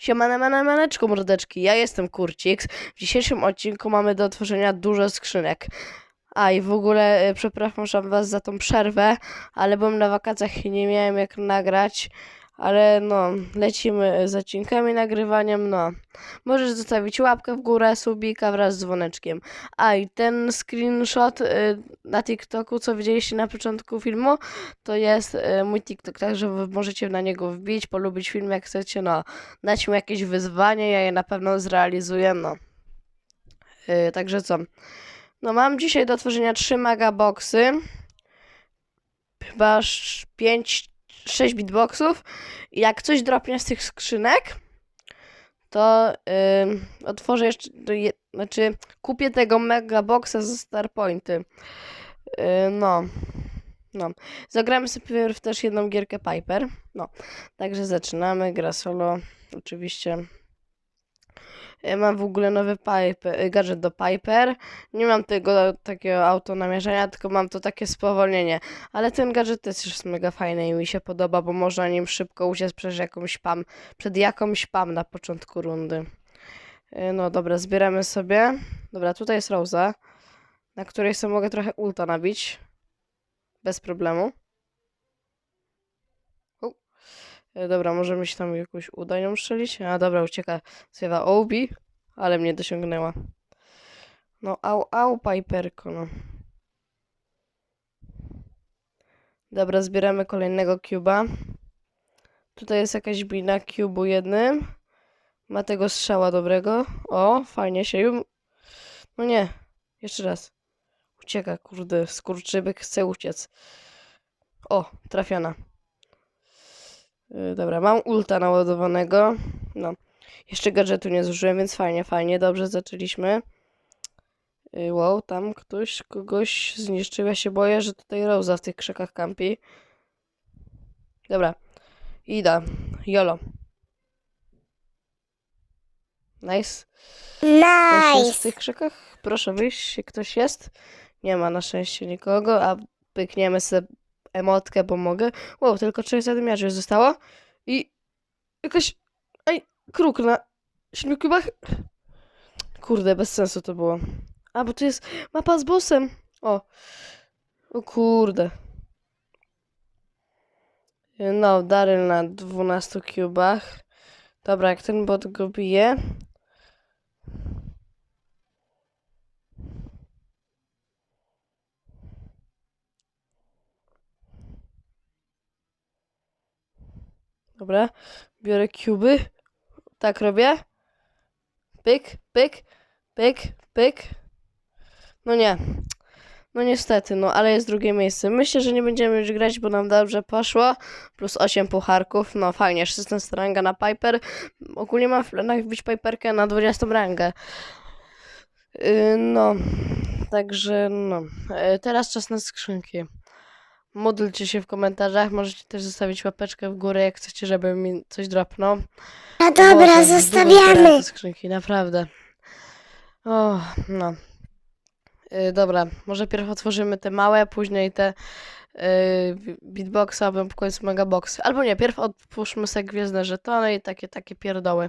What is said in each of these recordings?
Siemane, mane, maneczko, mordeczki, ja jestem Kurcix. W dzisiejszym odcinku mamy do otworzenia dużo skrzynek. A i w ogóle e, przepraszam was za tą przerwę, ale byłem na wakacjach i nie miałem jak nagrać. Ale no, lecimy z odcinkami, nagrywaniem, no. Możesz zostawić łapkę w górę, subika wraz z dzwoneczkiem. A i ten screenshot y, na TikToku, co widzieliście na początku filmu, to jest y, mój TikTok, także wy możecie na niego wbić, polubić film jak chcecie, no. Dać mi jakieś wyzwanie, ja je na pewno zrealizuję, no. Y, także co? No mam dzisiaj do otworzenia 3 megaboxy. Chyba 5, 6 bitboxów. I jak coś dropnie z tych skrzynek, to y, otworzę jeszcze, to je, znaczy kupię tego megaboxa za Starpointy. Y, no. No. Zagramy sobie też jedną gierkę Piper. No. Także zaczynamy. Gra solo. Oczywiście. Mam w ogóle nowy Piper, gadżet do Piper. Nie mam tego takiego autonamierzenia, tylko mam to takie spowolnienie. Ale ten gadżet też jest mega fajny i mi się podoba, bo można nim szybko uciec przed jakąś pam, przed jakąś pam na początku rundy. Yy, No dobra, zbieramy sobie. Dobra, tutaj jest Rosa, na której sobie mogę trochę ulta nabić. Bez problemu. U. Yy, Dobra, może mi się tam jakoś uda ją strzelić. A dobra, ucieka. Zjada Obi, ale mnie dosiągnęła. No, au, au, Piperko, no. Dobra, zbieramy kolejnego cuba. Tutaj jest jakaś bina cubu jednym. Ma tego strzała dobrego. O, fajnie się. No nie, jeszcze raz. Ucieka, kurde, skurczybyk chce uciec. O, trafiona. Yy, dobra, mam ulta naładowanego. No. Jeszcze gadżetu nie zużyłem, więc fajnie, fajnie, dobrze zaczęliśmy. Yy, Wow, tam ktoś kogoś zniszczył. Ja się boję, że tutaj Rosa w tych krzakach kampi. Dobra, Ida, Jolo. Nice. Ktoś jest w Nice. tych krzakach? Proszę wyjść, ktoś jest? Nie ma na szczęście nikogo, a pykniemy sobie emotkę, bo mogę. Wow, tylko 6 zadymiarzy zostało. I jakaś... Ej, kruk na siedmiu kubach. Kurde, bez sensu to było. A, bo tu jest mapa z bossem. O. O kurde. No, Daryl na 12 kubach. Dobra, jak ten bot go bije... Dobra, biorę kuby. Tak robię. Pyk, pyk, pyk, pyk. No nie. No niestety, no ale jest drugie miejsce. Myślę, że nie będziemy już grać, bo nam dobrze poszło. Plus 8 pucharków. No fajnie, 16 ranga na Piper. Ogólnie mam w planach wbić Piperkę na 20 rangę. Yy, no, także no. Yy, teraz czas na skrzynki. Módlcie się w komentarzach. Możecie też zostawić łapeczkę w górę, jak chcecie, żeby mi coś dropnął. No dobra, Boże, zostawiamy. te skrzynki, naprawdę. O, no. Y, dobra, może pierw otworzymy te małe, później te y, beatboxy, a potem w końcu megaboxy. Albo nie, pierw otwórzmy sobie gwiezdne żetony i takie, takie pierdoły.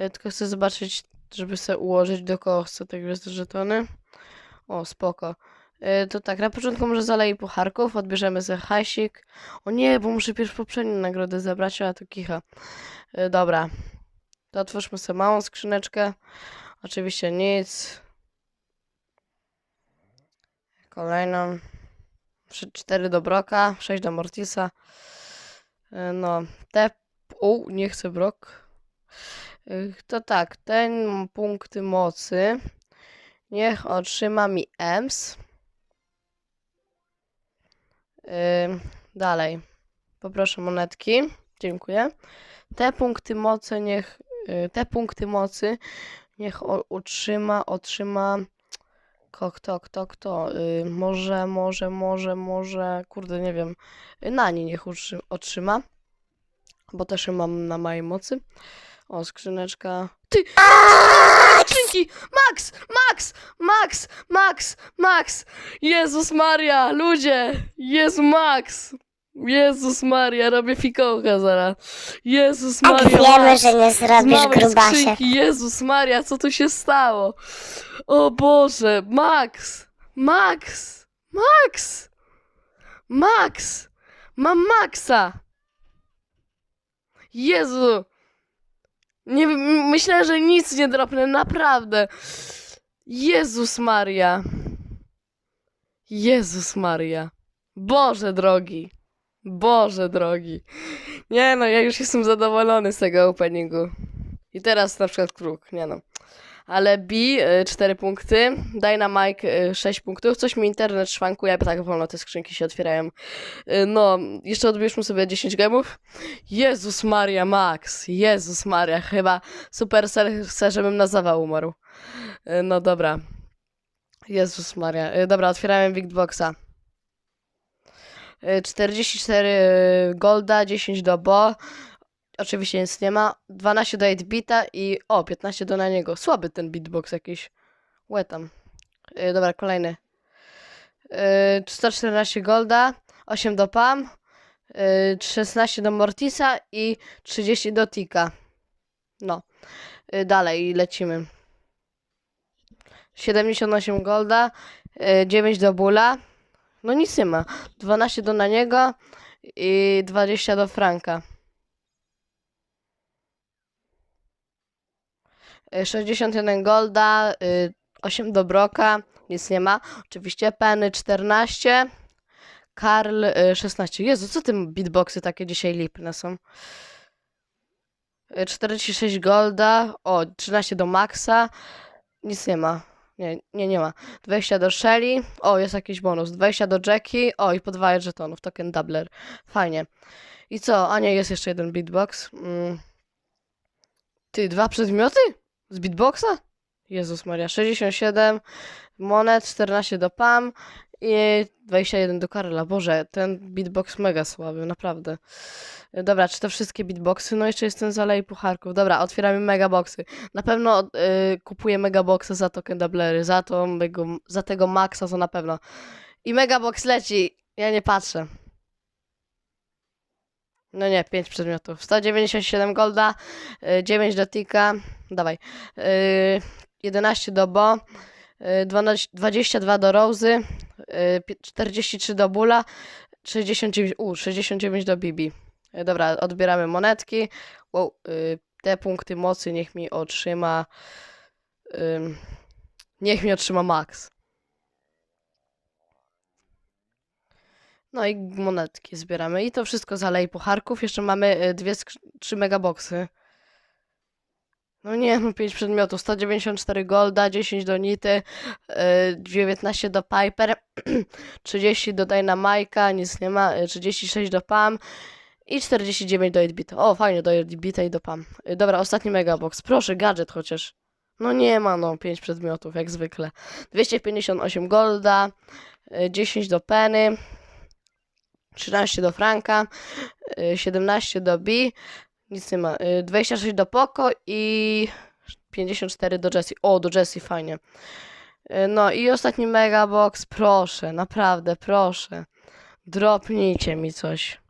Y, tylko chcę zobaczyć, żeby sobie ułożyć do kogo chcę te gwiezdne żetony. O, spoko. Y, to tak, na początku może zalej pucharków, odbierzemy sobie hajsik. O nie, bo muszę pierw poprzednią nagrodę zabrać, a to kicha. Y, dobra. To otwórzmy sobie małą skrzyneczkę. Oczywiście nic. Kolejną. Trzy- Cztery do Broka, sześć do Mortisa. Y, No, te... O, nie chcę Brok. To tak, ten punkty mocy niech otrzyma mi EMS. Dalej. Poproszę monetki. Dziękuję. Te punkty mocy niech... y, Te punkty mocy niech o, utrzyma, otrzyma... Kto, kto, kto, kto? Y, może, może, może, może... Kurde, nie wiem. Y, Nani niech otrzyma. Bo też ją mam na mojej mocy. O, skrzyneczka. Ty! Skrzynki! Max! Max! Max! Max! Max! Jezus Maria! Ludzie! Jezu Max! Jezus Maria, robię fikołka zaraz. Jezus Tak Maria. wiemy, Max. że nie zrobisz grubasie. Jezus Maria, co tu się stało? O Boże, Max! Max! Max! Max! Mam Maxa! Jezu! Nie myślę, że nic nie dropnę, naprawdę. Jezus Maria. Jezus Maria. Boże drogi. Boże drogi. Nie no, ja już jestem zadowolony z tego openingu. I teraz na przykład kruk, nie no. Ale B 4 punkty, Dynamite 6 punktów, coś mi internet szwankuje, bo tak wolno te skrzynki się otwierają. Y, No, jeszcze odbierzmy sobie 10 gemów. Jezus Maria Max, Jezus Maria, chyba Supercell chce, żebym na zawał umarł. Y, No dobra. Jezus Maria. Y, Dobra, otwierałem Big Boxa. Y, 44 y, golda, 10 do bo. Oczywiście nic nie ma. 12 do 8-bita i o, 15 do na niego. Słaby ten beatbox jakiś. Łe tam. Y, dobra, kolejny. Y, 114 golda, 8 do Pam, y, 16 do Mortisa i 30 do Tika. No. Y, dalej lecimy. 78 golda, y, 9 do Bula. No nic nie ma. 12 do na niego i 20 do Franka. Y, 61 golda, y, 8 do Broka, nic nie ma. Oczywiście Penny 14, Karl y, 16. Jezu, co tym beatboxy takie dzisiaj lipne są? Y, 46 golda, o 13 do Maxa, nic nie ma. Nie, nie, nie ma. 20 do Shelly, o jest jakiś bonus. 20 do Jackie, o i podwaja żetonów, token doubler. Fajnie. I co? A nie, jest jeszcze jeden beatbox. Mm. Ty, dwa przedmioty? Z beatboxa? Jezus Maria, 67 monet, 14 do Pam i 21 do Karola. Boże, ten beatbox mega słaby, naprawdę. Dobra, czy to wszystkie beatboxy? No jeszcze jest ten z Alei Pucharków. Dobra, otwieramy megaboxy. Na pewno y, kupuję megaboxy za token doublery, za, to, za tego maxa to na pewno. I megabox leci, ja nie patrzę. No nie, 5 przedmiotów. 197 golda, y, 9 do Tika, dawaj. Y, 11 do Bo, y, 12, 22 do Rozy, y, pi- 43 do Bula, 69, u, 69 do Bibi. Y, Dobra, odbieramy monetki. Wow, y, te punkty mocy niech mi otrzyma. ym, niech mi otrzyma Max. No i monetki zbieramy. I to wszystko z Alei Pucharków. Jeszcze mamy y, dwie, trzy megaboxy. No nie, no 5 przedmiotów. 194 golda, 10 do Nity, y, 19 do Piper, 30 do Dynamike'a, nic nie ma, y, 36 do Pam i 49 do 8-bita. O, fajnie, do 8-bita i do Pam. Y, Dobra, ostatni megabox. Proszę, gadżet chociaż. No nie ma, no, 5 przedmiotów, jak zwykle. 258 golda, y, 10 do Penny, 13 do Franka, y, 17 do B, nic nie ma, y, 26 do Poco i 54 do Jessie. O, do Jessie, fajnie. Y, No i ostatni megabox, proszę, naprawdę, proszę. Dropnijcie mi coś.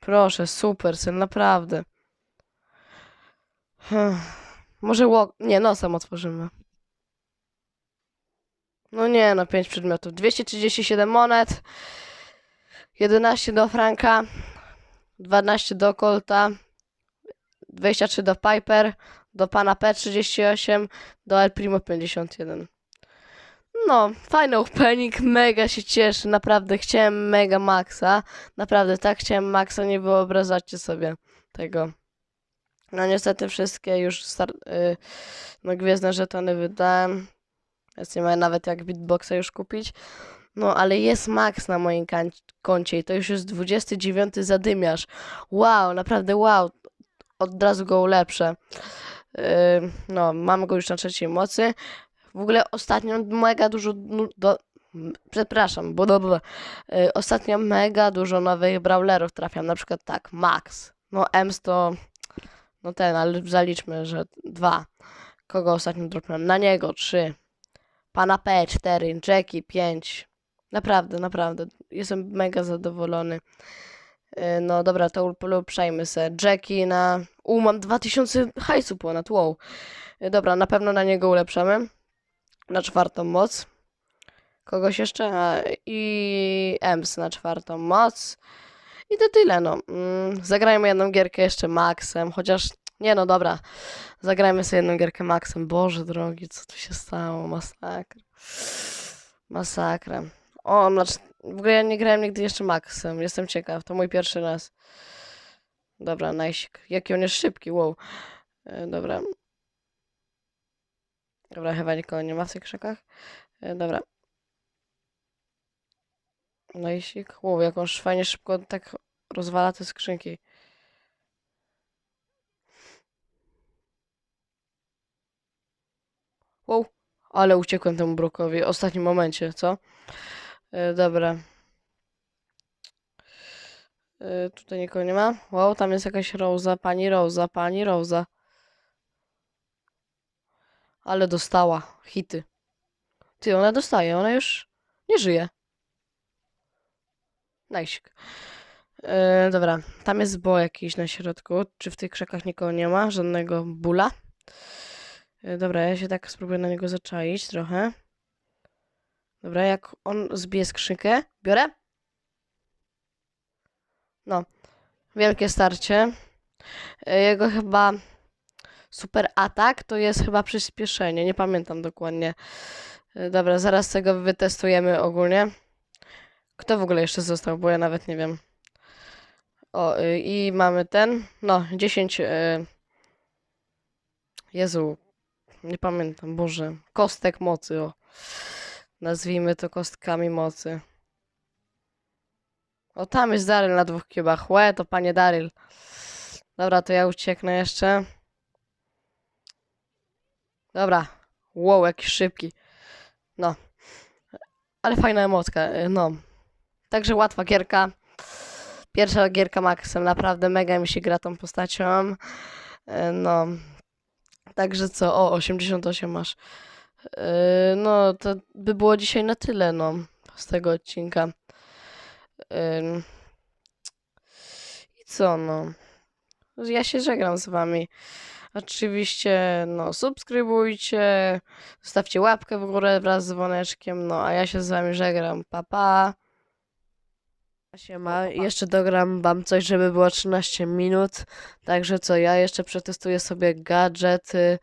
Proszę, super, sen, naprawdę. Może łok... Nie, nosem otworzymy. No nie, no 5 przedmiotów. 237 monet. 11 do Franka. 12 do Colta. 23 do Piper. Do pana P38. Do El Primo 51. No, fajny opening, mega się cieszę, naprawdę chciałem mega Maxa, naprawdę tak chciałem Maxa, nie wyobrażacie sobie tego. No niestety wszystkie już start, y, no gwiezdne żetony wydałem, więc nie mam nawet jak beatboxa już kupić. No ale jest Max na moim koncie i to już jest 29 zadymiarz. Wow, naprawdę wow, od razu go ulepszę. Yy, no, mam go już na trzeciej mocy. W ogóle ostatnio mega dużo. Do, przepraszam, bo dobra. Y, ostatnio mega dużo nowych brawlerów trafiam. Na przykład tak, Max. No, Ems to. No ten, ale zaliczmy, że dwa. Kogo ostatnio dropnąłem? Na niego trzy. Pana P cztery, Jackie pięć. Naprawdę, naprawdę. Jestem mega zadowolony. E, No dobra, to ulepszajmy se. Jackie na... U, mam 2000 hajsu ponad, wow. E, Dobra, na pewno na niego ulepszamy. Na czwartą moc. Kogoś jeszcze? I Ems na czwartą moc. I to tyle, no. Mm, zagrajmy jedną gierkę jeszcze Maxem, chociaż... Nie no, dobra. Zagrajmy sobie jedną gierkę Maxem. Boże drogi, co tu się stało? Masakra. Masakra. O, znaczy, w ogóle ja nie grałem nigdy jeszcze Maxem. Jestem ciekaw. To mój pierwszy raz. Dobra, najsik. Jaki on jest szybki, wow. E, dobra. Dobra, chyba nikogo nie ma w tych krzakach. E, dobra. Najsik. Wow, jak on fajnie szybko tak rozwala te skrzynki. Wow, ale uciekłem temu brokowi. W ostatnim momencie, co? E, dobra. E, tutaj nikogo nie ma. Wow, tam jest jakaś Rosa, pani Rosa, pani Rosa. Ale dostała hity. Ty, ona dostaje, ona już nie żyje. Najsik. E, dobra, tam jest bo jakiś na środku. Czy w tych krzakach nikogo nie ma? Żadnego bula? E, dobra, ja się tak spróbuję na niego zaczaić trochę. Dobra, jak on zbije skrzynkę, biorę. No, wielkie starcie. E, Jego chyba super atak to jest chyba przyspieszenie, nie pamiętam dokładnie. E, Dobra, zaraz tego wytestujemy ogólnie. Kto w ogóle jeszcze został, bo ja nawet nie wiem. O, y, i mamy ten, no, 10, y, Jezu, nie pamiętam, Boże, kostek mocy, o. Nazwijmy to kostkami mocy. O, tam jest Daryl na dwóch kiebach. Łe, to panie Daryl. Dobra, to ja ucieknę jeszcze. Dobra. Wow, jaki szybki. No. Ale fajna emotka, y, no. Także łatwa gierka. Pierwsza gierka Maxem, naprawdę mega mi się gra tą postacią. Y, No. Także co? O, 88 masz. Y, No, to by było dzisiaj na tyle, no, z tego odcinka. Ym. I co, no? Ja się żegnam z wami. Oczywiście, no, subskrybujcie, zostawcie łapkę w górę wraz z dzwoneczkiem, no, a ja się z wami żegnam. Pa, pa. Siema, jeszcze dogram wam coś, żeby było 13 minut. Także co, ja jeszcze przetestuję sobie gadżety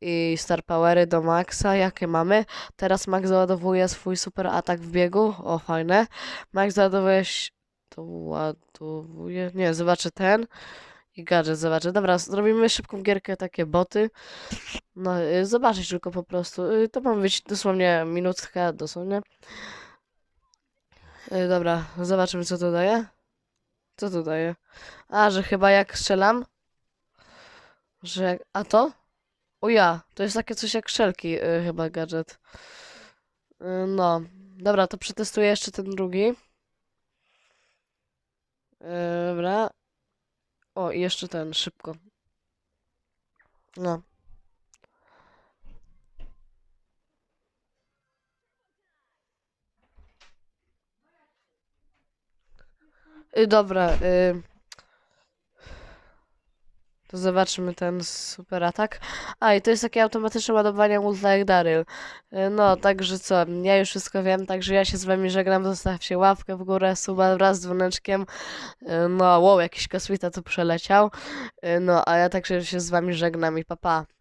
i star powery do Maxa, jakie mamy. Teraz Max załadowuje swój super atak w biegu. O, fajne. Max załadowuje... To ładowuje... Nie, zobaczę ten. I gadżet zobaczę. Dobra, zrobimy szybką gierkę, takie boty. No, y, zobaczyć tylko po prostu. Y, To ma być dosłownie minutka, dosłownie. Y, Dobra, zobaczymy co to daje. Co to daje? A, że chyba jak strzelam, że... A to? O ja, to jest takie coś jak szelki, y, chyba gadżet. Y, no, dobra, to przetestuję jeszcze ten drugi. Y, dobra. O, i jeszcze ten, szybko. No. Y, dobra, y, to zobaczymy ten super atak. A, i to jest takie automatyczne ładowanie ulta jak Daryl. Y, No, także co, ja już wszystko wiem, także ja się z wami żegnam, zostawcie łapkę w górę, suba wraz z dzwoneczkiem. Y, No, wow, jakiś kosmita tu przeleciał. Y, No, a ja także się z wami żegnam i pa pa.